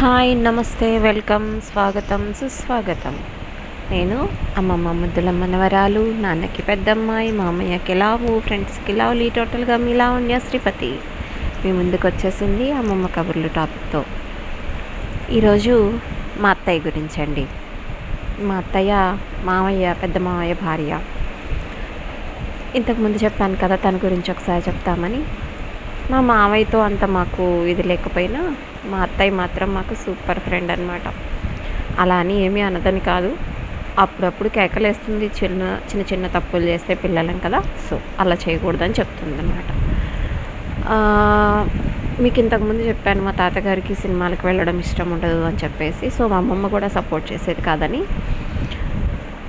Hi నమస్తే welcome స్వాగతం సుస్వాగతం. నేను అమ్మమ్మ ముద్దుల మనవరాలు నాన్నకి పెద్దమ్మాయి మామయ్యకి లావు ఫ్రెండ్స్కి లావులి టోటల్గా మీ లావణ్య శ్రీపతి. మీ ముందుకు వచ్చేసింది అమ్మమ్మ కబుర్లు టాపిక్తో. ఈరోజు మా అత్తయ్య గురించి అండి మా అత్తయ్య మామయ్య పెద్ద మామయ్య భార్య. ఇంతకుముందు చెప్పాను కదా తన గురించి ఒకసారి చెప్తామని. మా మామయ్యతో అంత మాకు ఇది లేకపోయినా మా అత్తయ్య మాత్రం మాకు సూపర్ ఫ్రెండ్ అనమాట అలా అని ఏమీ అనదని కాదు. అప్పుడప్పుడు కేకలేస్తుంది చిన్న చిన్న చిన్న తప్పులు చేస్తే పిల్లలం కదా. సో అలా చేయకూడదని చెప్తుంది అనమాట మీకు ఇంతకుముందు చెప్పాను మా తాతగారికి సినిమాలకు వెళ్ళడం ఇష్టం ఉండదు అని చెప్పేసి. సో మా అమ్మమ్మ కూడా సపోర్ట్ చేసేది కాదని.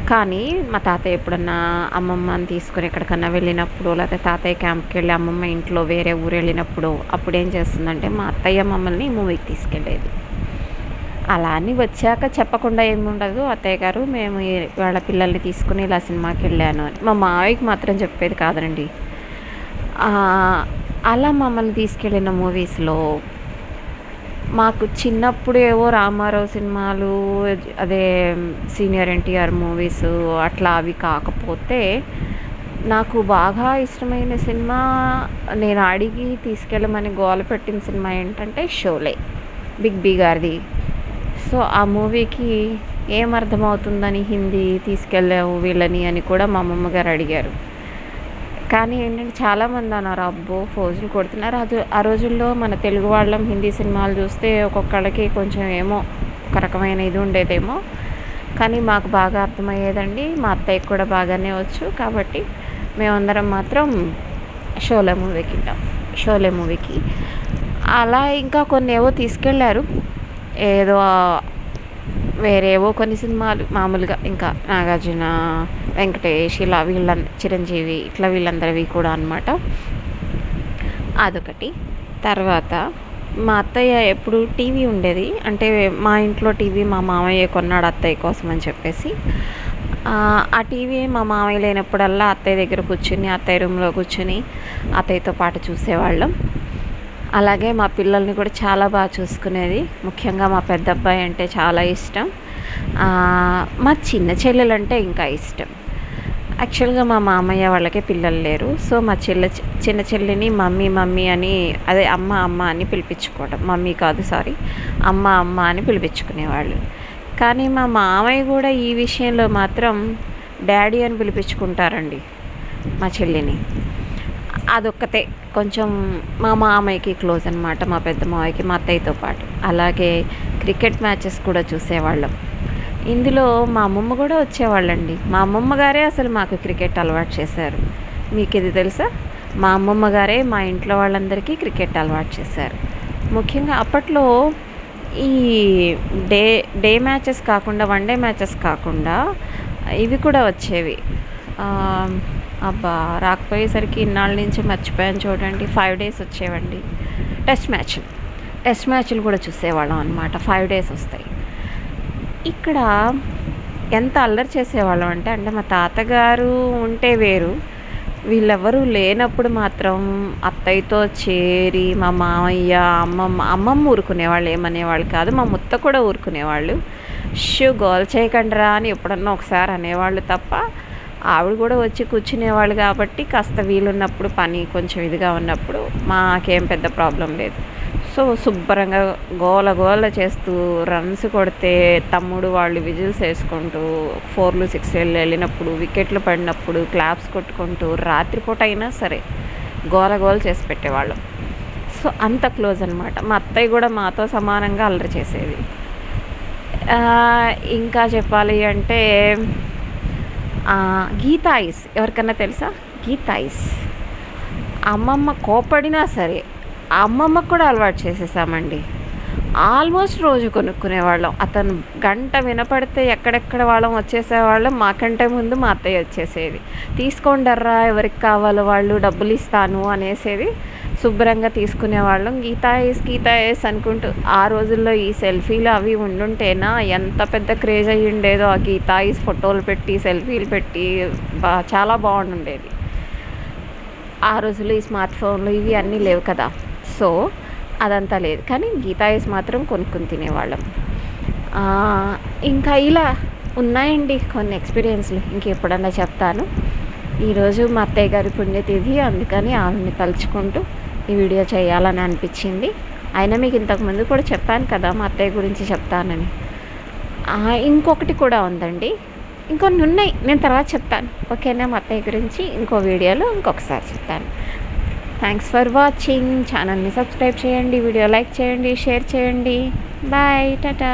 కానీ మా తాతయ్య ఎప్పుడన్నా అమ్మమ్మని తీసుకుని ఎక్కడికన్నా వెళ్ళినప్పుడు లేకపోతే తాతయ్య క్యాంప్కి వెళ్ళి అమ్మమ్మ ఇంట్లో వేరే ఊరు వెళ్ళినప్పుడు అప్పుడు ఏం చేస్తుందంటే మా అత్తయ్య మమ్మల్ని మూవీకి తీసుకెళ్ళేది. అలా అని వచ్చాక చెప్పకుండా ఏమి ఉండదు అత్తయ్య గారు మేము వాళ్ళ పిల్లల్ని తీసుకుని ఇలా సినిమాకి వెళ్ళాను అని. మా మావయ్యకి మాత్రం చెప్పేది కాదండి అలా మమ్మల్ని తీసుకెళ్ళిన మూవీస్లో మాకు చిన్నప్పుడు ఏవో రామారావు సినిమాలు అదే సీనియర్ ఎన్టీఆర్ మూవీస్ అట్లా అవి కాకపోతే నాకు బాగా ఇష్టమైన సినిమా నేను అడిగి తీసుకెళ్ళమని గోల పెట్టిన సినిమా ఏంటంటే షోలే బిగ్ బి గారిది. సో ఆ మూవీకి ఏం అర్థమవుతుందని హిందీ తీసుకెళ్ళావు వీళ్ళని అని కూడా మా అమ్మమ్మ గారు అడిగారు. కానీ ఏంటంటే చాలామంది అన్నారు అబ్బో ఫోజులు కొడుతున్నారు. అది ఆ రోజుల్లో మన తెలుగు వాళ్ళం హిందీ సినిమాలు చూస్తే ఒక్కొక్కళ్ళకి కొంచెం ఏమో ఒక రకమైన ఇది ఉండేదేమో. కానీ మాకు బాగా అర్థమయ్యేదండి. మా అత్తయ్యకి కూడా బాగానే వచ్చు. కాబట్టి మేమందరం మాత్రం షోలే మూవీకి వెళ్ళాం. షోలే మూవీకి. అలా ఇంకా కొన్ని ఏవో తీసుకెళ్ళారు. ఏదో వేరేవో కొన్ని సినిమాలు మామూలుగా ఇంకా నాగార్జున వెంకటేష్ ఇలా వీళ్ళ చిరంజీవి ఇట్లా వీళ్ళందరివి కూడా అనమాట అదొకటి. తర్వాత మా అత్తయ్య ఎప్పుడు టీవీ ఉండేది. అంటే మా ఇంట్లో టీవీ మా మామయ్య కొన్నాడు అత్తయ్య కోసం అని చెప్పేసి. ఆ, ఆ టీవీ మా మామయ్య లేనప్పుడల్లా అత్తయ్య దగ్గర కూర్చుని అత్తయ్య రూమ్లో కూర్చుని అత్తయ్యతో పాటు చూసేవాళ్ళం. అలాగే మా పిల్లల్ని కూడా చాలా బాగా చూసుకునేది. ముఖ్యంగా మా పెద్ద అబ్బాయి అంటే చాలా ఇష్టం. మా చిన్న చెల్లెలు అంటే ఇంకా ఇష్టం. యాక్చువల్గా మా మామయ్య వాళ్ళకే పిల్లలు లేరు. సో మా చెల్లె చిన్న చెల్లిని మమ్మీ మమ్మీ అని అదే అమ్మ అమ్మ అని పిలిపించుకోవడం మమ్మీ కాదు సారీ. అమ్మ అమ్మ అని పిలిపించుకునేవాళ్ళు. కానీ మా మామయ్య కూడా ఈ విషయంలో మాత్రం డాడీ అని పిలిపించుకుంటారండి మా చెల్లిని. అదొక్కతే. కొంచెం మా మామయ్యకి క్లోజ్ అనమాట మా పెద్ద మామయ్యకి మా అత్తయ్యతో పాటు. అలాగే క్రికెట్ మ్యాచెస్ కూడా చూసేవాళ్ళం. ఇందులో మా అమ్మమ్మ కూడా వచ్చేవాళ్ళండి. మా అమ్మమ్మ గారే అసలు మాకు క్రికెట్ అలవాటు చేశారు. మీకు ఇది తెలుసా? మా అమ్మమ్మ గారే మా ఇంట్లో వాళ్ళందరికీ క్రికెట్ అలవాటు చేశారు. ముఖ్యంగా అప్పట్లో ఈ డే డే మ్యాచెస్ కాకుండా వన్ డే మ్యాచెస్ కాకుండా ఇవి కూడా వచ్చేవి. అబ్బా రాకపోయేసరికి ఇన్నాళ్ళ నుంచి మర్చిపోయాను చూడండి. ఫైవ్ డేస్ వచ్చేవండి. టెస్ట్ మ్యాచ్లు టెస్ట్ మ్యాచ్లు కూడా చూసేవాళ్ళం అనమాట ఫైవ్ డేస్ వస్తాయి. ఇక్కడ ఎంత అల్లరి చేసేవాళ్ళం అంటే అంటే మా తాతగారు ఉంటే వేరు. వీళ్ళెవరూ లేనప్పుడు మాత్రం అత్తయ్యతో చేరి మా మామయ్య అమ్మమ్మ అమ్మమ్మ ఊరుకునేవాళ్ళు ఏమనేవాళ్ళు కాదు. మా ముత్త కూడా ఊరుకునేవాళ్ళు. షూ గోల్ చేయకండిరా అని ఎప్పుడన్నా ఒకసారి అనేవాళ్ళు తప్ప ఆవిడ కూడా వచ్చి కూర్చునేవాళ్ళు కాబట్టి కాస్త వీలున్నప్పుడు పని కొంచెం ఇదిగా ఉన్నప్పుడు మాకేం పెద్ద ప్రాబ్లం లేదు. సో శుభ్రంగా గోల గోల చేస్తూ రన్స్ కొడితే తమ్ముడు వాళ్ళు విజిల్స్ వేసుకుంటూ ఫోర్లు సిక్స్ వెళ్ళినప్పుడు వికెట్లు పడినప్పుడు క్లాప్స్ కొట్టుకుంటూ రాత్రిపూట అయినా సరే గోల గోల చేసి పెట్టేవాళ్ళం. సో అంత క్లోజ్ అనమాట మా అత్తయ్య కూడా మాతో సమానంగా అల్లరి చేసేది. ఇంకా చెప్పాలి అంటే గీతాయిస్ ఐస్. ఎవరికన్నా తెలుసా? గీతాయిస్ ఐస్. అమ్మమ్మ కోపడినా సరే అమ్మమ్మకు కూడా అలవాటు చేసేసామండి. ఆల్మోస్ట్ రోజు కొనుక్కునేవాళ్ళం. అతను గంట వినపడితే ఎక్కడెక్కడ వాళ్ళం వచ్చేసేవాళ్ళం. మాకంటే ముందు మా అత్తయ్య వచ్చేసేది. తీసుకోండర్రా ఎవరికి కావాలో వాళ్ళు డబ్బులు ఇస్తాను అనేసేది. శుభ్రంగా తీసుకునేవాళ్ళం. గీతా ఏస్ గీతా అనుకుంటూ ఆ రోజుల్లో ఈ సెల్ఫీలు అవి ఉండుంటేనా ఎంత పెద్ద క్రేజ్ అయ్యి ఉండేదో ఆ గీతా ఫోటోలు పెట్టి సెల్ఫీలు పెట్టి బా చాలా బాగుండేది ఆ రోజుల్లో ఈ స్మార్ట్ ఫోన్లు ఇవి అన్నీ లేవు కదా. సో అదంతా లేదు. కానీ గీతాయిస్ మాత్రం కొనుక్కుని తినేవాళ్ళం. ఇంకా ఇలా ఉన్నాయండి కొన్ని ఎక్స్పీరియన్స్లు. ఇంకెప్పుడన్నా చెప్తాను. ఈరోజు మా అత్తయ్య గారి పుణ్యతిథి అందుకని ఆవిడని తలుచుకుంటూ ఈ వీడియో చేయాలని అనిపించింది. అయినా మీకు ఇంతకుముందు కూడా చెప్పాను కదా మా అత్తయ్య గురించి చెప్తానని. ఇంకొకటి కూడా ఉందండి. ఇంకొన్ని ఉన్నాయి నేను తర్వాత చెప్తాను. ఓకేనా మా అత్తయ్య గురించి ఇంకో వీడియోలో ఇంకొకసారి చెప్తాను. థ్యాంక్స్ ఫర్ వాచింగ్ ఛానల్ని సబ్స్క్రైబ్ చేయండి వీడియో లైక్ చేయండి షేర్ చేయండి. Bye tata